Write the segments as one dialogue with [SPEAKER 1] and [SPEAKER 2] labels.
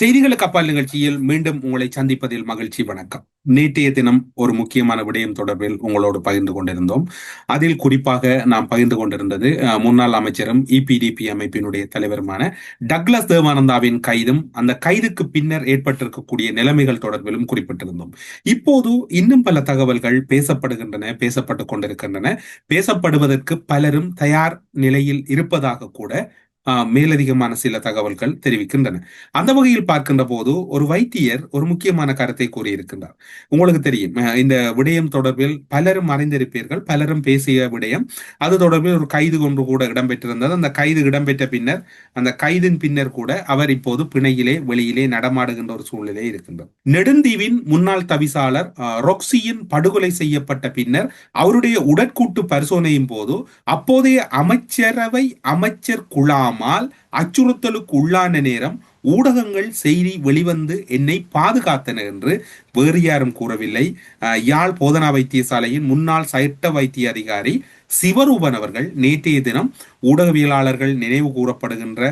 [SPEAKER 1] செய்திகளுக்கு அப்பால் நிகழ்ச்சியில் மீண்டும் உங்களை சந்திப்பதில் மகிழ்ச்சி வணக்கம். நேற்றைய தினம் ஒரு முக்கியமான விடயம் தொடர்பில் உங்களோடு பகிர்ந்து கொண்டிருந்தோம். அதில் குறிப்பாக நாம் பகிர்ந்து கொண்டிருந்தது முன்னாள் அமைச்சரும் இபிடிபி அமைப்பினுடைய தலைவருமான டக்ளஸ் தேவானந்தாவின் கைதும் அந்த கைதுக்கு பின்னர் ஏற்பட்டிருக்கக்கூடிய நிலைமைகள் தொடர்பிலும் குறிப்பிட்டிருந்தோம். இப்போது இன்னும் பல தகவல்கள் பேசப்படுகின்றன பேசப்பட்டுக் கொண்டிருக்கின்றன. பேசப்படுவதற்கு பலரும் தயார் நிலையில் இருப்பதாக கூட மேலதிகமான சில தகவல்கள் தெரிவிக்கின்றன. அந்த வகையில் பார்க்கின்ற போது ஒரு வைத்தியர் ஒரு முக்கியமான கருத்தை கூறியிருக்கின்றார். உங்களுக்கு தெரியும் இந்த விடயம் தொடர்பில் பலரும் அறிந்திருப்பீர்கள் பலரும் பேசிய விடயம். அது தொடர்பில் ஒரு கைது கொண்டு கூட இடம்பெற்றிருந்தது. அந்த கைது இடம்பெற்ற பின்னர் அந்த கைதின் பின்னர் கூட அவர் இப்போது பிணையிலே வெளியிலே நடமாடுகின்ற ஒரு சூழ்நிலை இருக்கின்றது. நெடுந்தீவின் முன்னாள் தவிசாளர் ரொக்சியின் படுகொலை செய்யப்பட்ட பின்னர் அவருடைய உடற்கூட்டு பரிசோதனையின் போது அப்போதைய அமைச்சரவை அமைச்சர் குழாம் இல்லாமல் அச்சுறுத்தலுக்கு உள்ளான நேரம் ஊடகங்கள் செய்தி வெளிவந்து என்னை பாதுகாத்தன என்று வேறு யாரும் கூறவில்லை. யாழ் போதனா வைத்தியசாலையின் முன்னாள் சட்ட வைத்திய அதிகாரி சிவரூபன் அவர்கள் நேற்றைய தினம் ஊடகவியலாளர்கள் நினைவு கூறப்படுகின்ற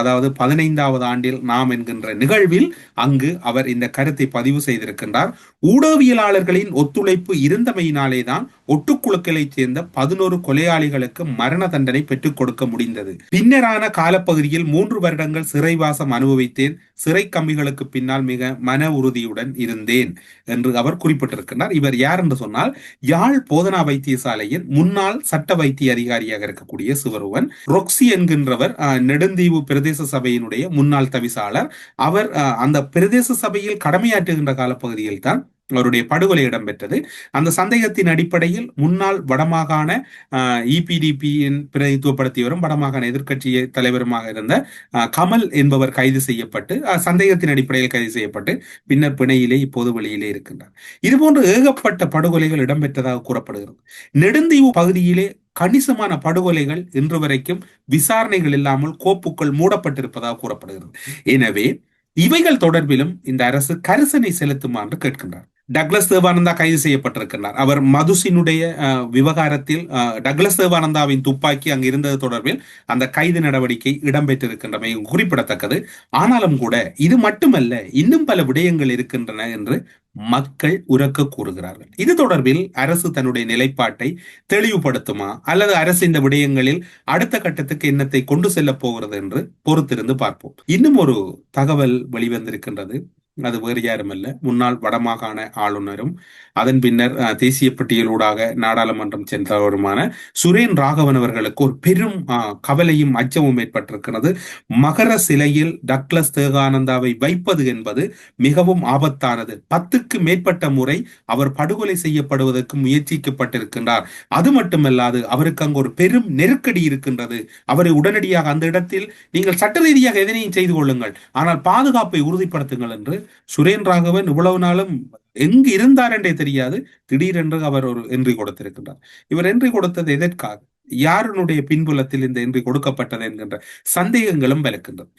[SPEAKER 1] அதாவது பதினைந்தாவது ஆண்டில் நாம் என்கின்ற நிகழ்வில் அங்கு அவர் இந்த கருத்தை பதிவு செய்திருக்கின்றார். ஊடகவியலாளர்களின் ஒத்துழைப்பு இருந்தமையினாலே தான் ஒட்டுக்குழுக்களை சேர்ந்த பதினோரு கொலையாளிகளுக்கு மரண தண்டனை பெற்றுக் கொடுக்க முடிந்தது. பின்னரான காலப்பகுதியில் மூன்று வருடங்கள் சிறைவாசம் அனுபவித்தேன். சிறை கம்பிகளுக்கு பின்னால் மிக மன உறுதியுடன் இருந்தேன். என்று அவர் குறிப்பிட்டிருக்கிறார் இவர் யார் என்று சொன்னால் யாழ் போதனா வைத்தியசாலையின் முன்னாள் சட்ட வைத்திய அதிகாரியாக இருக்கக்கூடிய சிவருவன். ரொக்சி என்கின்றவர் நெடுந்தீவு பிரதேச சபையினுடைய முன்னாள் தவிசாளர். அவர் அந்த பிரதேச சபையில் கடமையாற்றுகின்ற காலப்பகுதியில் தான் அவருடைய படுகொலை இடம்பெற்றது. அந்த சந்தேகத்தின் அடிப்படையில் முன்னாள் வடமாகாண இபிடிபியின் பிரதித்துவப்படுத்தி வரும் வடமாகாண எதிர்கட்சி தலைவருமாக இருந்த கமல் என்பவர் கைது செய்யப்பட்டு சந்தேகத்தின் அடிப்படையில் கைது செய்யப்பட்டு பின்னர் பிணையிலே இப்போது வெளியிலே இருக்கின்றார். இதுபோன்று ஏகப்பட்ட படுகொலைகள் இடம்பெற்றதாக கூறப்படுகிறது. நெடுந்தீவு பகுதியிலே கணிசமான படுகொலைகள் இன்று வரைக்கும் விசாரணைகள் இல்லாமல் கோப்புகள் மூடப்பட்டிருப்பதாக கூறப்படுகிறது. எனவே இவைகள் தொடர்பிலும் இந்த அரசு கரிசனை செலுத்துமா என்று கேட்கின்றார். டக்ளஸ் தேவானந்தா கைது செய்யப்பட்டிருக்கிறார் அவர் மதுசினுடைய விவகாரத்தில் டக்ளஸ் தேவானந்தாவின் துப்பாக்கி அங்கு இருந்தது தொடர்பில் அந்த கைது நடவடிக்கை இடம்பெற்றிருக்கின்றமை குறிப்பிடத்தக்கது. ஆனாலும் கூட இது மட்டுமல்ல இன்னும் பல விடயங்கள் இருக்கின்றன என்று மக்கள் உறக்க கூறுகிறார்கள். இது தொடர்பில் அரசு தன்னுடைய நிலைப்பாட்டை தெளிவுபடுத்துமா? அல்லது அரசு இந்த விடயங்களில் அடுத்த கட்டத்துக்கு எண்ணத்தை கொண்டு செல்ல போகிறது என்று பொறுத்திருந்து பார்ப்போம். இன்னும் ஒரு தகவல் வெளிவந்திருக்கின்றது. அது வேறு யாருமல்ல. முன்னாள் வடமாகாண ஆளுநரும் அதன் பின்னர் தேசிய பட்டியலூடாக நாடாளுமன்றம் சென்றவருமான சுரேன் ராகவன் அவர்களுக்கு ஒரு பெரும் கவலையும் அச்சமும் ஏற்பட்டிருக்கிறது. மகர சிலையில் டக்ளஸ் தேகானந்தாவை வைப்பது என்பது மிகவும் ஆபத்தானது. பத்துக்கு மேற்பட்ட முறை அவர் படுகொலை செய்யப்படுவதற்கு முயற்சிக்கப்பட்டிருக்கின்றார். அது மட்டுமல்லாது அவருக்கு அங்கு ஒரு பெரும் நெருக்கடி இருக்கின்றது. அவரை உடனடியாக அந்த இடத்தில் நீங்கள் சட்ட ரீதியாக எதனையும் செய்து கொள்ளுங்கள். ஆனால் பாதுகாப்பை உறுதிப்படுத்துங்கள் என்று சுரேன் ராகவன் இவ்வளவு நாளும் எங்கு இருந்தார் என்றே தெரியாது. திடீரென்று அவர் ஒரு என்றி கொடுத்திருக்கின்றார். இவர் என்றி கொடுத்தது எதற்காக? யாருனுடைய பின்புலத்தில் இந்த என்று கொடுக்கப்பட்டது என்கின்ற சந்தேகங்களும் விளக்கின்றது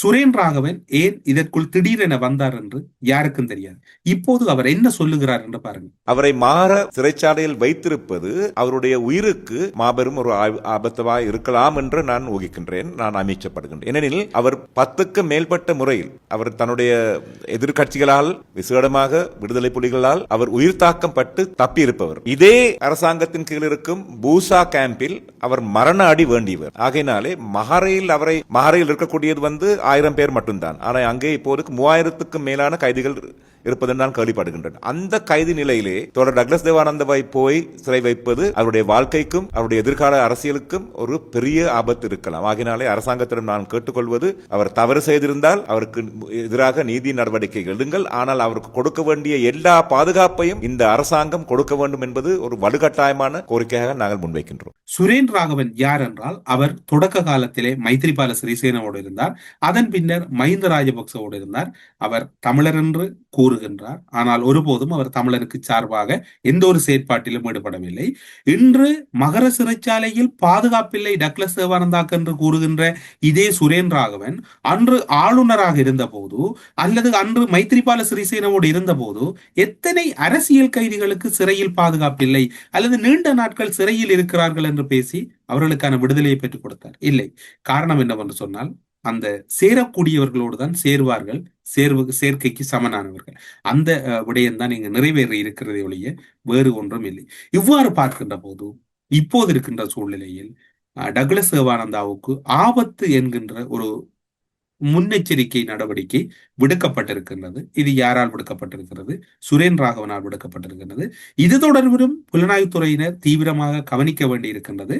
[SPEAKER 1] சுரேன் ராகவன் ஏன் இதற்குள் திடீரென வந்தார் என்று யாருக்கும் தெரியாது. இப்போது அவர் என்ன சொல்லுகிறார் என்று பாருங்க
[SPEAKER 2] அவரை மாற சிறைச்சாலையில் வைத்திருப்பது அவருடைய உயிருக்கு மாபெரும் ஒரு ஆபத்தவாய் இருக்கலாம் என்று நான் ஊகிக்கின்றேன் நான் அமைச்சப்படுகின்றேன். ஏனெனில் அவர் பத்துக்கு மேல்பட்ட முறையில் அவர் தன்னுடைய எதிர்கட்சிகளால் விசேடமாக விடுதலை புலிகளால் அவர் உயிர் தாக்கம் பட்டு தப்பியிருப்பவர். இதே அரசாங்கத்தின் கீழ் இருக்கும் பூசா கேம்பில் அவர் மரண அடி வேண்டியவர். ஆகையினாலே மகாரையில் அவரை மகாரையில் இருக்கக்கூடியது வந்து ஆயிரம் பேர் மட்டும்தான். ஆனால் அங்கே இப்போதுக்கு மூவாயிரத்துக்கும் மேலான கைதிகள் இருப்பதென்று நான் கேள்விப்படுகின்றேன். அந்த கைது நிலையிலே தொடர் டக்ளஸ் தேவானந்தவை போய் சிறை வைப்பது அவருடைய வாழ்க்கைக்கும் அவருடைய எதிர்கால அரசியலுக்கும் ஒரு பெரிய ஆபத்து இருக்கலாம். ஆகினாலே அரசாங்கத்திடம் நான் கேட்டுக்கொள்வது அவர் தவறு செய்திருந்தால் அவருக்கு எதிராக நீதி நடவடிக்கை எடுங்கள். ஆனால் அவருக்கு கொடுக்க வேண்டிய எல்லா பாதுகாப்பையும் இந்த அரசாங்கம் கொடுக்க வேண்டும் என்பது ஒரு வலுக்கட்டாயமான கோரிக்கையாக நாங்கள் முன்வைக்கின்றோம்.
[SPEAKER 1] சுரேன் ராகவன் யார் என்றால் அவர் தொடக்க காலத்திலே மைத்ரிபால சிறிசேனவோடு இருந்தார். அதன் பின்னர் மஹிந்த ராஜபக்சவோடு இருந்தார். அவர் தமிழர் என்று கூறுகின்றார். ஆனால் ஒருபோதும் அவர் தமிழனுக்கு சார்பாக எந்த ஒரு செயற்பாட்டிலும் ஈடுபடவில்லை. இன்று மகர சிறைச்சாலையில் பாதுகாப்பில்லை டக்ளஸ் தேவானந்தாக் என்று கூறுகின்ற இதே சுரேன் ராகவன் அன்று ஆளுநராக இருந்தபோது அல்லது அன்று மைத்ரிபால சிறிசேனவோடு இருந்தபோது எத்தனை அரசியல் கைதிகளுக்கு சிறையில் பாதுகாப்பில்லை அல்லது நீண்ட நாட்கள் சிறையில் இருக்கிறார்கள் என்று பேசி அவர்களுக்கான விடுதலையை பெற்றுக் கொடுத்தார். இல்லை. காரணம் என்னவென்று சொன்னால் அந்த சேரக்கூடியவர்களோடு தான் சேர்வார்கள். சேர்வு சேர்க்கைக்கு சமனானவர்கள். அந்த அஹ், விடயம்தான் இங்கு நிறைவேற இருக்கிறதே ஒழிய வேறு ஒன்றும் இல்லை. இவ்வாறு பார்க்கின்ற போது இப்போது இருக்கின்ற சூழ்நிலையில் டக்ளஸ் தேவானந்தாவுக்கு ஆபத்து என்கின்ற ஒரு முன்னெச்சரிக்கை நடவடிக்கை விடுக்கப்பட்டிருக்கின்றது. இது யாரால் விடுக்கப்பட்டிருக்கிறது? சுரேன் ராகவனால் விடுக்கப்பட்டிருக்கின்றது. இது தொடர்பிலும் புலனாய்வுத்துறையினர் தீவிரமாக கவனிக்க வேண்டியிருக்கின்றது.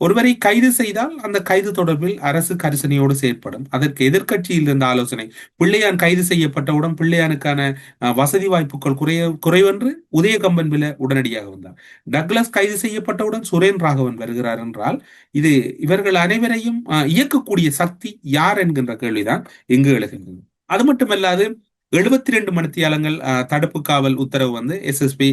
[SPEAKER 1] ஒருவரை கைது செய்தால் அந்த கைது தொடர்பில் அரசு கரிசனையோடு செயற்படும். அதற்கு எதிர்கட்சியில் இருந்த ஆலோசனை பிள்ளையான் கைது செய்யப்பட்டவுடன் பிள்ளையானுக்கான அஹ், வசதி வாய்ப்புகள் குறைய குறைவென்று உதயகம்பன் வில உடனடியாக வந்தார். டக்ளஸ் கைது செய்யப்பட்டவுடன் சுரேன் ராகவன் வருகிறார் என்றால் இது இவர்கள் அனைவரையும் அஹ், இயக்கக்கூடிய சக்தி யார் என்கின்ற கேள்விதான் இங்கு எழுகின்றது. அது மட்டுமல்லாது எழுபத்தி ரெண்டு மணித்தியாலங்கள் தடுப்பு காவல் உத்தரவு வந்து எஸ்எஸ்பி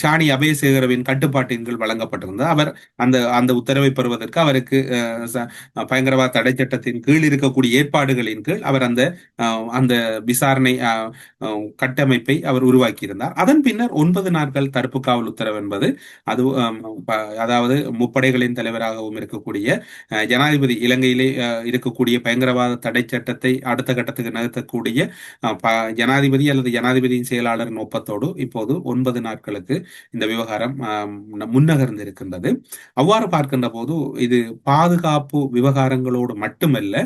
[SPEAKER 1] ஷானி அபயசேகரவின் கட்டுப்பாட்டின் கீழ் வழங்கப்பட்டிருந்தது. அவர் அந்த அந்த உத்தரவை பெறுவதற்கு அவருக்கு அஹ், பயங்கரவாத தடை சட்டத்தின் கீழ் இருக்கக்கூடிய ஏற்பாடுகளின் கீழ் அவர் அந்த அந்த விசாரணை கட்டமைப்பை அவர் உருவாக்கியிருந்தார். அதன் பின்னர் ஒன்பது நாட்கள் தடுப்பு காவல் உத்தரவு என்பது அது அதாவது முப்படைகளின் தலைவராகவும் இருக்கக்கூடிய ஜனாதிபதி இலங்கையிலே இருக்கக்கூடிய பயங்கரவாத தடை சட்டத்தை அடுத்த கட்டத்துக்கு நகர்த்தக்கூடிய ஜனாதிபதி அல்லது ஜனாதிபதியின் செயலாளரின் ஒப்பத்தோடு இப்போது ஒன்பது நாட்களுக்கு இந்த விவகாரம் ஆம், முன்னகர்ந்து இருக்கின்றது அவ்வாறு பார்க்கின்ற போது இது பாதுகாப்பு விவகாரங்களோடு மட்டுமல்ல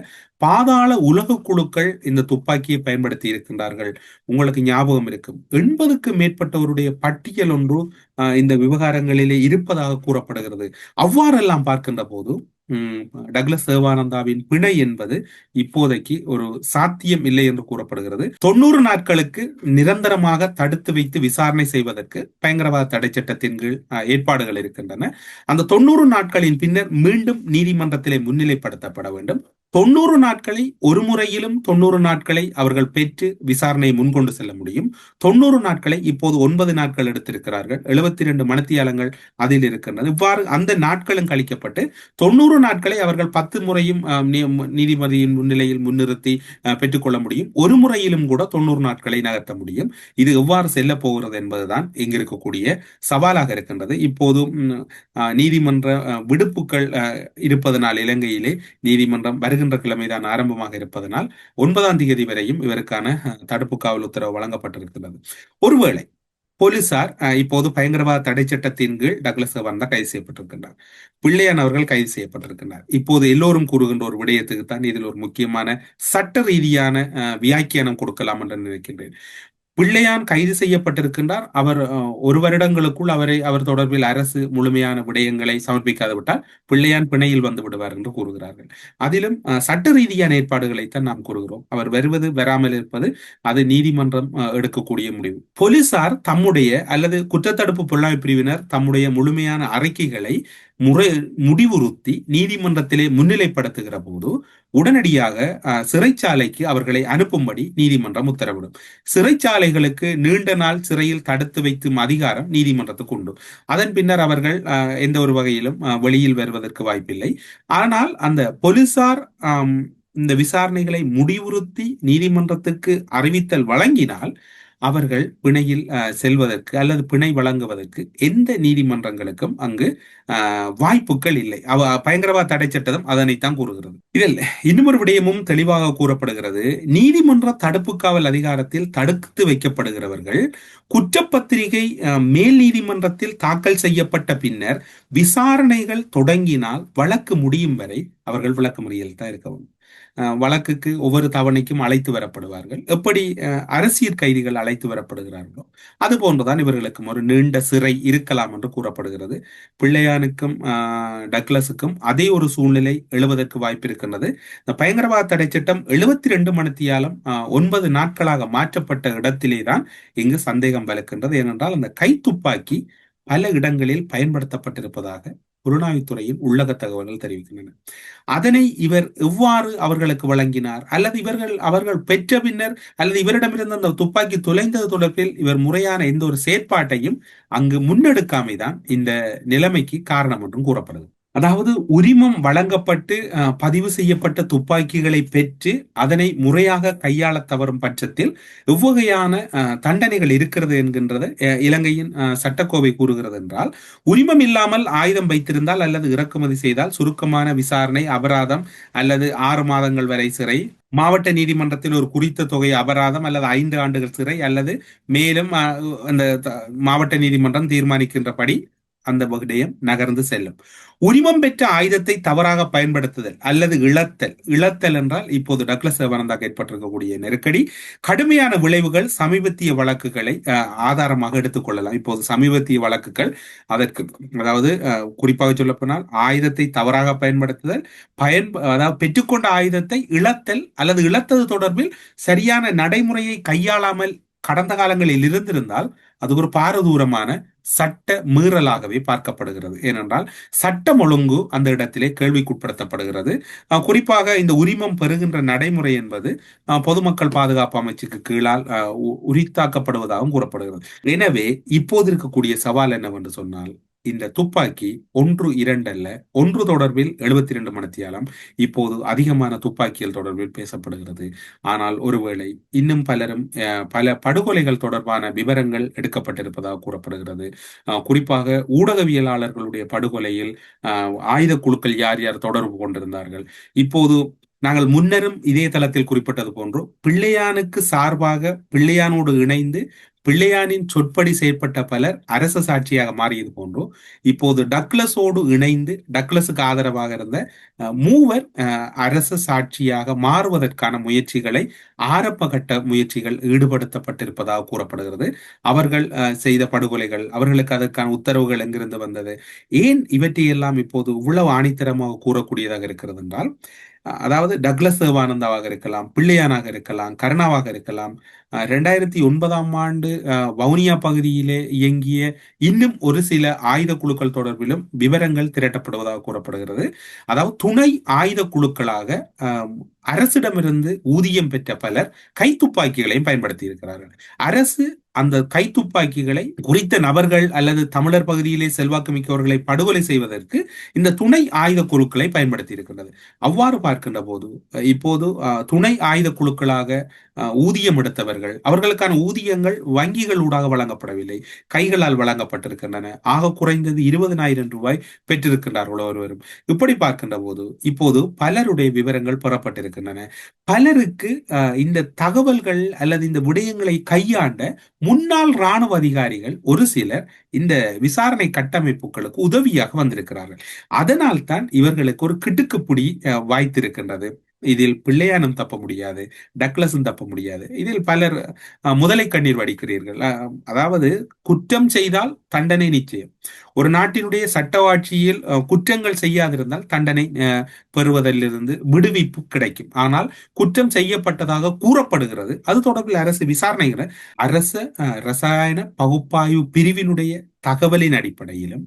[SPEAKER 1] பாதாள உலக குழுக்கள் இந்த துப்பாக்கியை பயன்படுத்தி இருக்கின்றார்கள். உங்களுக்கு ஞாபகம் இருக்கும். எண்பதுக்கு மேற்பட்டவருடைய பட்டியல் ஒன்று ஆஹ், இந்த விவகாரங்களிலே இருப்பதாக கூறப்படுகிறது. அவ்வாறெல்லாம் பார்க்கின்ற போது டக்ளஸ் தேவானந்தாவின் பிணை என்பது இப்போதைக்கு ஒரு சாத்தியம் இல்லை என்று கூறப்படுகிறது. தொண்ணூறு நாட்களுக்கு நிரந்தரமாக தடுத்து வைத்து விசாரணை செய்வதற்கு பயங்கரவாத தடை சட்டத்தின் கீழ் அஹ், ஏற்பாடுகள் இருக்கின்றன. அந்த தொண்ணூறு நாட்களின் பின்னர் மீண்டும் நீதிமன்றத்திலே முன்னிலைப்படுத்தப்பட வேண்டும். தொண்ணூறு நாட்களை ஒரு முறையிலும் தொண்ணூறு நாட்களை அவர்கள் பெற்று விசாரணையை முன்கொண்டு செல்ல முடியும். தொண்ணூறு நாட்களை இப்போது ஒன்பது நாட்கள் எடுத்திருக்கிறார்கள். எழுபத்தி இரண்டு மணித்தியாலங்கள் அதில் இருக்கின்றன. இவ்வாறு அந்த நாட்களும் கழிக்கப்பட்டு தொண்ணூறு நாட்களை அவர்கள் பத்து முறையும் நீதிபதியின் முன்னிலையில் முன்னிறுத்தி பெற்றுக்கொள்ள முடியும். ஒரு முறையிலும் கூட தொண்ணூறு நாட்களை நகர்த்த முடியும். இது எவ்வாறு செல்ல போகிறது என்பதுதான் இங்கு இருக்கக்கூடிய சவாலாக இருக்கின்றது. இப்போது நீதிமன்ற விடுப்புகள் இருப்பதனால் இலங்கையிலே நீதிமன்றம் வரை வருகின்ற கிழமைதான் ஆரம்பமாக இருப்பதனால் ஒன்பதாம் தேதி வரையும் இவருக்கான தடுப்பு காவல் உத்தரவு வழங்கப்பட்டிருக்கிறது ஒருவேளை போலீசார் இப்போது பயங்கரவாத தடை சட்டத்தின் கீழ் டக்ளஸ் வந்தா கைது செய்யப்பட்டிருக்கின்றார். பிள்ளையான் அவர்கள் கைது செய்யப்பட்டிருக்கின்றார். இப்போது எல்லோரும் கூறுகின்ற ஒரு விடயத்துக்கு தான் இதில் ஒரு முக்கியமான சட்ட ரீதியான வியாக்கியானம் கொடுக்கலாம் என்று நினைக்கின்றேன். பிள்ளையான் கைது செய்யப்பட்டிருக்கின்றார். அவர் ஒரு வருடங்களுக்குள் அவரை அவர் தொடர்பில் அரசு முழுமையான விடயங்களை சமர்ப்பிக்காது விட்டால் பிள்ளையான் பிணையில் வந்து விடுவார் என்று கூறுகிறார்கள். அதிலும் சட்ட ரீதியான ஏற்பாடுகளைத்தான் நாம் கூறுகிறோம். அவர் வருவது வராமல் இருப்பது அது நீதிமன்றம் அஹ், எடுக்கக்கூடிய முடிவு. போலீசார் தம்முடைய அல்லது குற்றத்தடுப்பு புலனாய்வு பிரிவினர் தம்முடைய முழுமையான அறிக்கைகளை முறை முடிவுறுத்தி நீதிமன்றத்திலே முன்னிலைப்படுத்துகிற போது உடனடியாக அஹ், சிறைச்சாலைக்கு அவர்களை அனுப்பும்படி நீதிமன்றம் உத்தரவிடும். சிறைச்சாலைகளுக்கு நீண்ட நாள் சிறையில் தடுத்து வைக்கும் அதிகாரம் நீதிமன்றத்துக்கு உண்டு. அதன் பின்னர் அவர்கள் அஹ், எந்த ஒரு வகையிலும் அஹ், வெளியில் வருவதற்கு வாய்ப்பில்லை. ஆனால் அந்த போலீசார் இந்த விசாரணைகளை முடிவுறுத்தி நீதிமன்றத்துக்கு அறிவித்தல் வழங்கினால் அவர்கள் பிணையில் செல்வதற்கு அல்லது பிணை வழங்குவதற்கு எந்த நீதிமன்றங்களுக்கும் அங்கு வாய்ப்புகள் இல்லை. அவ பயங்கரவாத தடை சட்டம் அதனைத்தான் கூறுகிறது. இதில் இன்னொரு விடயமும் தெளிவாக கூறப்படுகிறது. நீதிமன்ற தடுப்பு காவல் அதிகாரத்தில் தடுத்து வைக்கப்படுகிறவர்கள் குற்றப்பத்திரிகை அஹ், மேல் நீதிமன்றத்தில் தாக்கல் செய்யப்பட்ட பின்னர் விசாரணைகள் தொடங்கினால் வழக்கு முடியும் வரை அவர்கள் விளக்க முறையில் தான் இருக்கவும் வழக்குக்கு ஒவ்வொரு தவணைக்கும் அழைத்து வரப்படுவார்கள். எப்படி அரசியல் கைதிகள் அழைத்து வரப்படுகிறார்களோ அது போன்றுதான் இவர்களுக்கும் ஒரு நீண்ட சிறை இருக்கலாம் என்று கூறப்படுகிறது. பிள்ளையானுக்கும் டக்லஸுக்கும் டக்ளஸுக்கும் அதே ஒரு சூழ்நிலை எழுவதற்கு வாய்ப்பு இருக்கின்றது. இந்த பயங்கரவாத தடை சட்டம் எழுபத்தி ரெண்டு மணித்தியாலம் ஒன்பது நாட்களாக மாற்றப்பட்ட இடத்திலே தான் இங்கு சந்தேகம் வலுக்கின்றது ஏனென்றால் அந்த கைத்துப்பாக்கி பல இடங்களில் பயன்படுத்தப்பட்டிருப்பதாக புலனாய்வுத்துறையின் உள்ளக தகவல்கள் தெரிவிக்கின்றன. அதனை இவர் எவ்வாறு அவர்களுக்கு வழங்கினார்? அல்லது இவர்கள் அவர்கள் பெற்ற பின்னர் அல்லது இவரிடமிருந்து அந்த துப்பாக்கி தொலைந்தது தொடர்பில் இவர் முறையான எந்த ஒரு செயற்பாட்டையும் அங்கு முன்னெடுக்காமைதான் இந்த நிலைமைக்கு காரணம் என்றும் கூறப்படுது. அதாவது உரிமம் வழங்கப்பட்டு அஹ், பதிவு செய்யப்பட்ட துப்பாக்கிகளை பெற்று அதனை முறையாக கையாள தவறும் பட்சத்தில் எவ்வகையான தண்டனைகள் இருக்கிறது என்கின்றது இலங்கையின் சட்டக்கோவை கூறுகிறது என்றால் உரிமம் இல்லாமல் ஆயுதம் வைத்திருந்தால் அல்லது இறக்குமதி செய்தால் சுருக்கமான விசாரணை அபராதம் அல்லது ஆறு மாதங்கள் வரை சிறை மாவட்ட நீதிமன்றத்தில் ஒரு குறித்த தொகை அபராதம் அல்லது ஐந்து ஆண்டுகள் சிறை அல்லது மேலும் அஹ், அந்த த- மாவட்ட நீதிமன்றம் தீர்மானிக்கின்றபடி அந்த விடயம் நகர்ந்து செல்லும். உரிமம் பெற்ற ஆயுதத்தை தவறாக பயன்படுத்துதல் அல்லது இழத்தல். இழத்தல் என்றால் இப்போது டக்ளஸ் சிவானந்தாக்கு ஏற்பட்டிருக்கக்கூடிய நெருக்கடி. கடுமையான விளைவுகள் சமீபத்திய வழக்குகளை அஹ், ஆதாரமாக எடுத்துக்கொள்ளலாம் இப்போது சமீபத்திய வழக்குகள் அதற்கு அதாவது அஹ், குறிப்பாக சொல்லப்போனால் ஆயுதத்தை தவறாக பயன்படுத்துதல் பயன் அதாவது பெற்றுக்கொண்ட ஆயுதத்தை இழத்தல் அல்லது இழத்தது தொடர்பில் சரியான நடைமுறையை கையாளாமல் கடந்த காலங்களில் இருந்திருந்தால் அது ஒரு பாரதூரமான சட்ட மீறலாகவே பார்க்கப்படுகிறது. ஏனென்றால் சட்டம் ஒழுங்கு அந்த இடத்திலே கேள்விக்குட்படுத்தப்படுகிறது. குறிப்பாக இந்த உரிமம் பெறுகின்ற நடைமுறை என்பது பொதுமக்கள் பாதுகாப்பு அமைச்சுக்கு கீழால் உரித்தாக்கப்படுவதாகவும் கூறப்படுகிறது. எனவே இப்போது இருக்கக்கூடிய சவால் என்னவென்று சொன்னால் இந்த துப்பாக்கி ஒன்று இரண்டு அல்ல ஒன்று தொடர்பில் எழுபத்தி இரண்டு மணித்தியாலம் இப்போது அதிகமான துப்பாக்கிகள் தொடர்பில் பேசப்படுகிறது. ஆனால் ஒருவேளை இன்னும் பலரும் பல படுகொலைகள் தொடர்பான விவரங்கள் எடுக்கப்பட்டிருப்பதாக கூறப்படுகிறது. குறிப்பாக ஊடகவியலாளர்களுடைய படுகொலையில் ஆயுத குழுக்கள் யார் யார் தொடர்பு கொண்டிருந்தார்கள். இப்போது நாங்கள் முன்னரும் இதே தளத்தில் குறிப்பிட்டது போன்று பிள்ளையானுக்கு சார்பாக பிள்ளையானோடு இணைந்து பிள்ளையானின் சொற்படி செயற்பட்ட பலர் அரச சாட்சியாக மாறியது போன்றோ இப்போது டக்ளஸோடு இணைந்து டக்ளஸுக்கு ஆதரவாக இருந்த மூவர் அரச சாட்சியாக மாறுவதற்கான முயற்சிகளை ஆரம்ப கட்ட முயற்சிகள் ஈடுபடுத்தப்பட்டிருப்பதாக கூறப்படுகிறது. அவர்கள் அஹ், செய்த படுகொலைகள் அவர்களுக்கு அதற்கான உத்தரவுகள் எங்கிருந்து வந்தது? ஏன் இவற்றையெல்லாம் இப்போது இவ்வளவு ஆணித்தரமாக கூறக்கூடியதாக இருக்கிறது என்றால் அதாவது டக்ளஸ் தேவானந்தாவாக இருக்கலாம் பிள்ளையானாக இருக்கலாம் கருணாவாக இருக்கலாம். அஹ், ரெண்டாயிரத்தி ஒன்பதாம் ஆண்டு அஹ், வவுனியா பகுதியிலே இயங்கிய இன்னும் ஒரு சில ஆயுத குழுக்கள் தொடர்பிலும் விவரங்கள் திரட்டப்படுவதாக கூறப்படுகிறது. அதாவது துணை ஆயுத குழுக்களாக அரசிடமிருந்து ஊதியம் பெற்ற பலர் கைத்துப்பாக்கிகளையும் பயன்படுத்தி இருக்கிறார்கள் அரசு அந்த கைத்துப்பாக்கிகளை குறித்த நபர்கள் அல்லது தமிழர் பகுதியிலே செல்வாக்கு மிக்கவர்களை படுகொலை செய்வதற்கு இந்த துணை ஆயுத குழுக்களை பயன்படுத்தி இருக்கின்றது அவ்வாறு பார்க்கின்ற போது இப்போது துணை ஆயுத குழுக்களாக ஊதியம் எடுத்தவர்கள் அவர்களுக்கான ஊதியங்கள் வங்கிகளூடாக வழங்கப்படவில்லை. கைகளால் வழங்கப்பட்டிருக்கின்றன. ஆக குறைந்தது இருபதனாயிரம் ரூபாய் பெற்றிருக்கின்றார்கள் ஒருவரும். இப்படி பார்க்கின்ற போது இப்போது பலருடைய விவரங்கள் பெறப்பட்டிருக்கின்றன. பலருக்கு இந்த தகவல்கள் அல்லது இந்த விடயங்களை கையாண்ட முன்னாள் ராணுவ அதிகாரிகள் ஒரு சிலர் இந்த விசாரணை கட்டமைப்புகளுக்கு உதவியாக வந்திருக்கிறார்கள். அதனால் தான் இவர்களுக்கு ஒரு கிடுக்குப்பிடி அஹ், வாய்த்திருக்கின்றது. இதில் பிள்ளையானும் தப்ப முடியாது டக்ளஸும் தப்ப முடியாது. இதில் பலர் முதலை கண்ணீர் வடிக்கிறீர்கள். அதாவது குற்றம் செய்தால் தண்டனை நிச்சயம். ஒரு நாட்டினுடைய சட்டவாட்சியில் அஹ், குற்றங்கள் செய்யாதிருந்தால் தண்டனை அஹ், பெறுவதிலிருந்து விடுவிப்பு கிடைக்கும். ஆனால் குற்றம் செய்யப்பட்டதாக கூறப்படுகிறது. அது தொடர்பில் அரசு விசாரணைகளை அரச அஹ், ரசாயன பகுப்பாய்வு பிரிவினுடைய தகவலின் அடிப்படையிலும்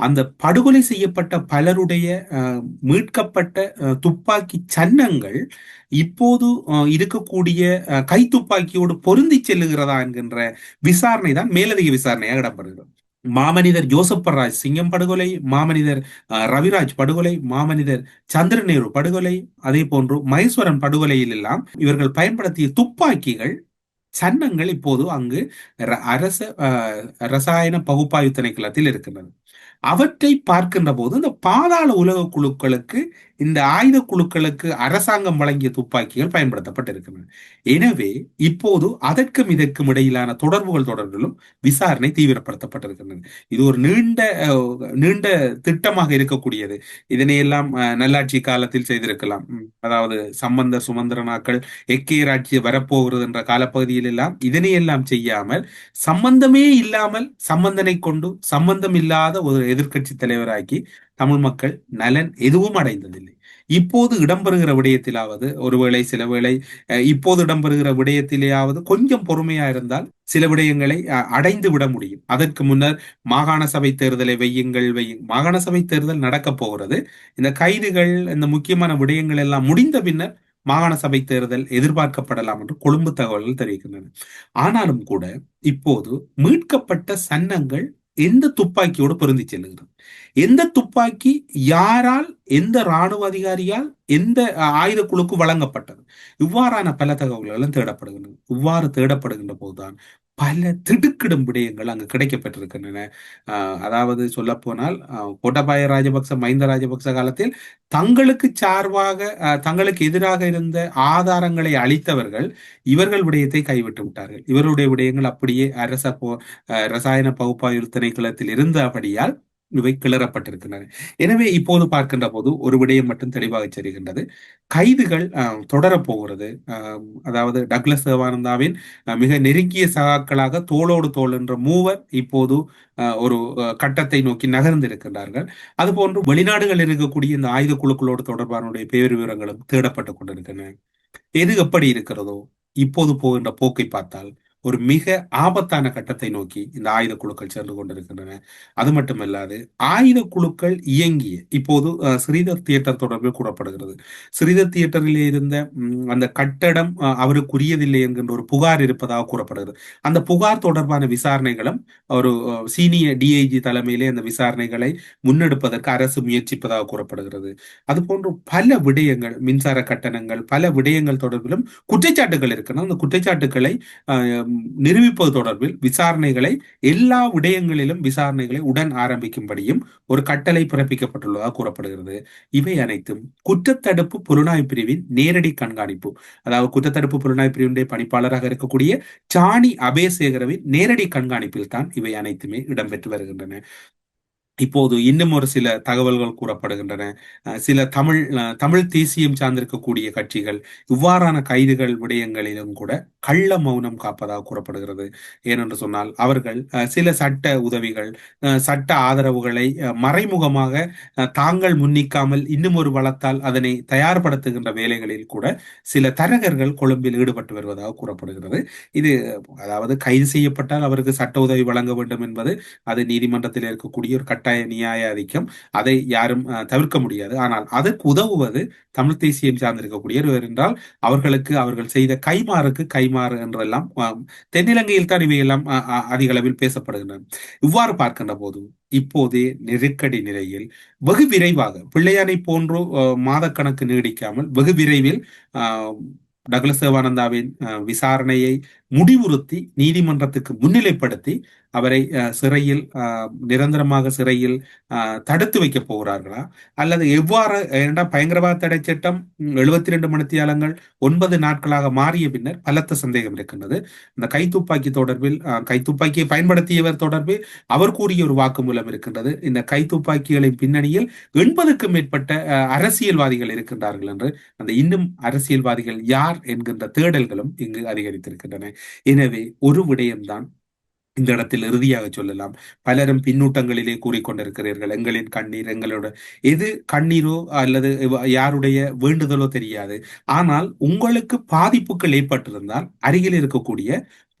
[SPEAKER 1] அந்த படுகொலை செய்யப்பட்ட பலருடைய அஹ், மீட்கப்பட்ட அஹ், துப்பாக்கி சன்னங்கள் இப்போது அஹ், இருக்கக்கூடிய அஹ், கைத்துப்பாக்கியோடு பொருந்தி செல்லுகிறதா என்கின்ற விசாரணை தான் மேலதிக விசாரணையாக இடம்பெறுகிறது. மாமனிதர் ஜோசப்பராஜ் சிங்கம் படுகொலை மாமனிதர் அஹ், ரவிராஜ் படுகொலை மாமனிதர் சந்திரநேரு படுகொலை அதே போன்று மகேஸ்வரன் படுகொலையில் எல்லாம் இவர்கள் பயன்படுத்திய துப்பாக்கிகள் சன்னங்கள் இப்போது அங்கு ர- அரச அஹ், ரசாயன பகுப்பாய்வு திணைக்களத்தில் இருக்கின்றன. அவற்றை பார்க்கின்ற போது இந்த பாதாள உலக குழுக்களுக்கு இந்த ஆயுத குழுக்களுக்கு அரசாங்கம் வழங்கிய துப்பாக்கிகள் பயன்படுத்தப்பட்டிருக்கின்றன. எனவே இப்போது அதற்கும் இதற்கும் இடையிலான தொடர்புகள் தொடர்பிலும் விசாரணை தீவிரப்படுத்தப்பட்டிருக்கின்றன. இது ஒரு நீண்ட நீண்ட திட்டமாக இருக்கக்கூடியது. இதனையெல்லாம் அஹ், நல்லாட்சி காலத்தில் செய்திருக்கலாம். அதாவது சம்பந்த சுமந்திரனாக்கள் எக்கேராட்சி வரப்போகிறது என்ற காலப்பகுதியில் எல்லாம் இதனையெல்லாம் செய்யாமல் சம்பந்தமே இல்லாமல் சம்பந்தனை கொண்டு சம்பந்தம் இல்லாத ஒரு எதிர்க்கட்சி தலைவராக்கி தமிழ் மக்கள் நலன் எதுவும் அடைந்ததில்லை. இப்போது இடம்பெறுகிற விடயத்திலாவது ஒருவேளை சில வேளை அஹ், இப்போது இடம்பெறுகிற விடயத்திலேயாவது கொஞ்சம் பொறுமையா இருந்தால் சில விடயங்களை அடைந்து விட முடியும். அதற்கு முன்னர் மாகாண சபை தேர்தலை வையுங்கள் வையுங்கள். மாகாண சபை தேர்தல் நடக்க போகிறது. இந்த கைதுகள் இந்த முக்கியமான விடயங்கள் எல்லாம் முடிந்த பின்னர் மாகாண சபை தேர்தல் எதிர்பார்க்கப்படலாம் என்று கொழும்பு தகவல்கள் தெரிவிக்கின்றன. ஆனாலும் கூட இப்போது மீட்கப்பட்ட சன்னங்கள் எந்த துப்பாக்கியோடு பொருந்தி செல்லுகிறது? எந்த துப்பாக்கி யாரால் எந்த ராணுவ அதிகாரியால் எந்த ஆயுத குழுக்கு வழங்கப்பட்டது? இவ்வாறான பல தகவல்களும் தேடப்படுகின்றன. இவ்வாறு தேடப்படுகின்ற போதுதான் பல திடுக்கிடும் விடயங்கள் அங்கு கிடைக்கப்பட்டிருக்கின்றன. அஹ், அதாவது சொல்ல போனால் கோட்டபாய ராஜபக்ச மஹிந்த ராஜபக்ச காலத்தில் தங்களுக்கு சார்பாக அஹ், தங்களுக்கு எதிராக இருந்த ஆதாரங்களை அளித்தவர்கள் இவர்கள் விடயத்தை கைவிட்டு விட்டார்கள். இவருடைய விடயங்கள் அப்படியே அரச போ அஹ், ரசாயன பகுப்பாய்வு திணைக்களத்தில் இருந்தபடியால் இவை கிளறப்பட்டிருக்கின்றன. எனவே இப்போது பார்க்கின்ற போது ஒரு விடயம் மட்டும் தெளிவாக தெரிகின்றது. கைதுகள் தொடரப்போகிறது தொடரப் போகிறது. அஹ், அதாவது டக்ளஸ் தேவானந்தாவின் மிக நெருங்கிய சகாக்களாக தோளோடு தோல் என்ற மூவர் இப்போது ஒரு அஹ், கட்டத்தை நோக்கி நகர்ந்திருக்கின்றார்கள். அதுபோன்று வெளிநாடுகளில் இருக்கக்கூடிய இந்த ஆயுத குழுக்களோடு தொடர்பான பேர் விவரங்களும் தேடப்பட்டுக் கொண்டிருக்கின்றன. எது எப்படி இருக்கிறதோ இப்போது போகின்ற போக்கை பார்த்தால் ஒரு மிக ஆபத்தான கட்டத்தை நோக்கி இந்த ஆயுத குழுக்கள் சென்று கொண்டிருக்கின்றன. அது மட்டுமல்லாது ஆயுத குழுக்கள் இயங்கிய இப்போது ஸ்ரீதர் தியேட்டர் தொடர்பில் கூறப்படுகிறது. ஸ்ரீதர் தியேட்டரில் இருந்த அந்த கட்டடம் அவருக்குரியதில்லை என்கின்ற ஒரு புகார் இருப்பதாக கூறப்படுகிறது. அந்த புகார் தொடர்பான விசாரணைகளும் ஒரு சீனியர் டிஐஜி தலைமையிலே அந்த விசாரணைகளை முன்னெடுப்பதற்கு அரசு முயற்சிப்பதாக கூறப்படுகிறது. அதுபோன்று பல விடயங்கள் மின்சார கட்டணங்கள் பல விடயங்கள் தொடர்பிலும் குற்றச்சாட்டுகள் இருக்கின்றன. அந்த குற்றச்சாட்டுகளை அஹ், நிரூபிப்பது தொடர்பில் விசாரணைகளை எல்லா விடயங்களிலும் விசாரணைகளை உடன் ஆரம்பிக்கும்படியும் ஒரு கட்டளை பிறப்பிக்கப்பட்டுள்ளதாக கூறப்படுகிறது. இவை அனைத்தும் குற்றத்தடுப்பு புலனாய்வு பிரிவின் நேரடி கண்காணிப்பு. அதாவது குற்றத்தடுப்பு புலனாய்வு பிரிவினுடைய பணிப்பாளராக இருக்கக்கூடிய சாணி அபயசேகரவின் நேரடி கண்காணிப்பில் தான் இவை அனைத்துமே இடம்பெற்று வருகின்றன. இப்போது இன்னும் ஒரு சில தகவல்கள் கூறப்படுகின்றன. சில தமிழ் தமிழ் தேசியம் சார்ந்திருக்கக்கூடிய கட்சிகள் இவ்வாறான கைதுகள் விடயங்களிலும் கூட கள்ள மௌனம் காப்பதாக கூறப்படுகிறது. ஏனென்று சொன்னால் அவர்கள் சில சட்ட உதவிகள் சட்ட ஆதரவுகளை மறைமுகமாக தாங்கள் முன்னிக்காமல் இன்னும் ஒரு வளத்தால் அதனை தயார்படுத்துகின்ற வேலைகளில் கூட சில தரகர்கள் கொழும்பில் ஈடுபட்டு வருவதாக கூறப்படுகிறது. இது அதாவது கைது செய்யப்பட்டால் அவருக்கு சட்ட உதவி வழங்க வேண்டும் என்பது அது நீதிமன்றத்தில் இருக்கக்கூடிய ஒரு கட்டாய நியாய ஆதிக்கம் அதை யாரும் தவிர்க்க முடியாது. ஆனால் அதற்கு உதவுவது தமிழ் தேசியம் சார்ந்திருக்கக்கூடியவர் என்றால் அவர்களுக்கு அவர்கள் செய்த கைமாறுக்கு கைமாறு என்றெல்லாம் தென்னிலங்கையில் தான் இவையெல்லாம் அஹ், அதிக அளவில் பேசப்படுகின்றன. இவ்வாறு பார்க்கின்ற போது இப்போதே நெருக்கடி நிலையில் வெகு விரைவாக பிள்ளையானை போன்று மாதக்கணக்கு நீடிக்காமல் வெகு விரைவில் டக்ளஸ் தேவானந்தாவின் விசாரணையை முடிவுறுத்தி நீதிமன்றத்துக்கு முன்னிலைப்படுத்தி அவரை அஹ், சிறையில் அஹ், நிரந்தரமாக சிறையில் அஹ், தடுத்து வைக்க போகிறார்களா? அல்லது எவ்வாறு ஏன்னா பயங்கரவாத தடை சட்டம் எழுபத்தி ரெண்டு மணித்தியாலங்கள் ஒன்பது நாட்களாக மாறிய பின்னர் பலத்த சந்தேகம் இருக்கின்றது. இந்த கைத்துப்பாக்கி தொடர்பில் கைத்துப்பாக்கியை பயன்படுத்தியவர் தொடர்பில் அவர் கூறிய ஒரு வாக்குமூலம் இருக்கின்றது. இந்த கைத்துப்பாக்கிகளின் பின்னணியில் எண்பதுக்கும் மேற்பட்ட அஹ், அரசியல்வாதிகள் இருக்கின்றார்கள் என்று அந்த இன்னும் அரசியல்வாதிகள் யார் என்கின்ற தேடல்களும் இங்கு அதிகரித்திருக்கின்றன. எனவே ஒரு விடயம்தான் இந்த இடத்தில் இறுதியாக சொல்லலாம். பலரும் பின்னூட்டங்களிலே கூறிக்கொண்டிருக்கிறீர்கள். எங்களின் கண்ணீர் எங்களோட எது கண்ணீரோ அல்லது யாருடைய வேண்டுதலோ தெரியாது. ஆனால் உங்களுக்கு பாதிப்புகள் ஏற்பட்டிருந்தால் அருகில் இருக்கக்கூடிய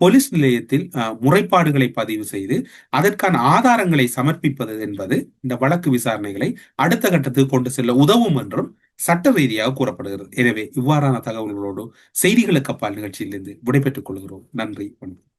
[SPEAKER 1] போலீஸ் நிலையத்தில் முறைப்பாடுகளை பதிவு செய்து அதற்கான ஆதாரங்களை சமர்ப்பிப்பது என்பது இந்த வழக்கு விசாரணைகளை அடுத்த கட்டத்துக்கு கொண்டு செல்ல உதவும் என்றும் சட்ட ரீதியாக கூறப்படுகிறது. எனவே இவ்வாறான தகவல்களோடு செய்திகளுக்கு அப்பால் நிகழ்ச்சியிலிருந்து விடைபெற்றுக் கொள்கிறோம். நன்றி வணக்கம்.